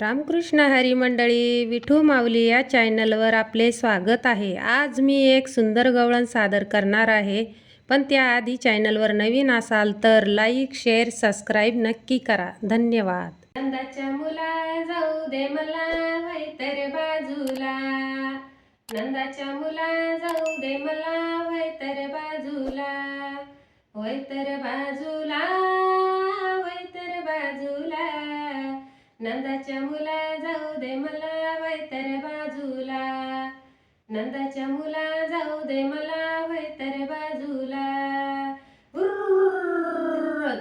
रामकृष्ण हरी मंडळी विठू माऊली या चॅनलवर आपले स्वागत आहे. आज मी एक सुंदर गवळण सादर करणार आहे. पण त्याआधी चॅनलवर नवीन असाल तर लाईक शेअर सबस्क्राईब नक्की करा. धन्यवाद. नंदाच्या मुला जाऊ दे मला तर बाजूला. नंदाच्या मुला जाऊ दे मला तर बाजूला. वैतर बाजूला वैतर बाजूला. नंदाच्या मुला जाऊ दे मला वैतर बाजूला. नंदाच्या मुला जाऊ दे मला वैतर बाजूला.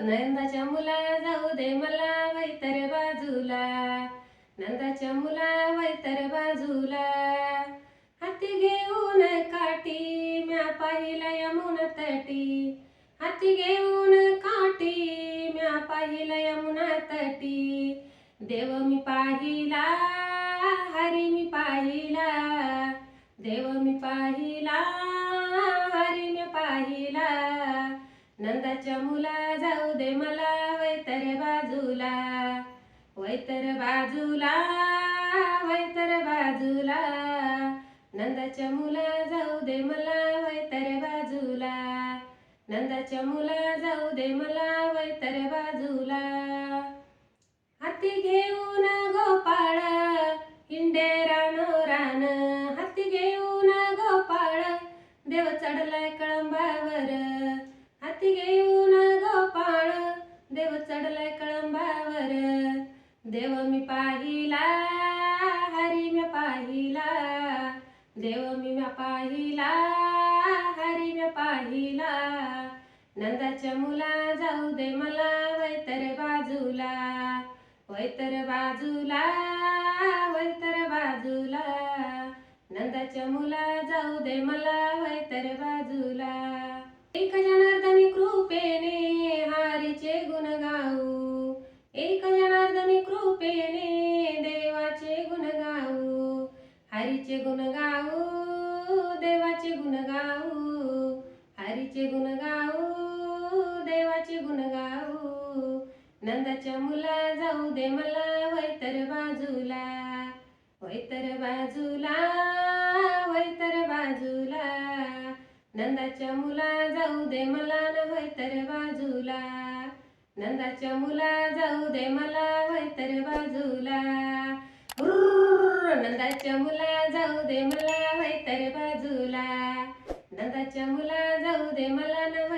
नंदाच्या मुला जाऊ दे मला वैतर बाजूला नंदाच्या मुला वैतर बाजूला हाती घेऊन काठी म्या पाहिला यमुना तटी हाती घेऊन हरी मी पाहिला देव मी पाहिला हरी मी पाहिला. नंदाच्या मुला जाऊ दे मला वैतर बाजूला वैतर बाजूला वैतर बाजूला. नंदाच्या मुला जाऊ दे मला वैतर बाजूला नंदाच्या मुला जाऊ दे मला वैतर बाजूला. देव चढलाय कळंबावर. हाती घेऊन गोपाळ देव चढलाय कळंबावर. देव मी पाहिला हरी मी पाहिला. देव मी म्या पाहिला हरी मी पाहिला. नंदाच्या मुला जाऊ दे मला वैतर बाजूला. वैतर बाजूला वैतर बाजूला. नंदाच्या मुला जाऊ दे मला वैतर बाजूला. एक जनार्दनी कृपेने हारीचे गुण गाऊ. एक जनार्दनी कृपेने देवाचे गुण गाऊ. हरीचे गुण गाऊ देवाचे गुण गाऊ. हरीचे गुण गाऊ देवाचे गुण गाऊ. नंदाच्या मुला जाऊ दे मला वैतर बाजूला वैतर बाजूला नंदाच्या मुला जाऊ दे मला न तर बाजूला. नंदाच्या मुला जाऊ दे मला तर बाजूला. नंदाच्या मुला जाऊ दे मला तर बाजूला. नंदाच्या मुला जाऊ दे मला न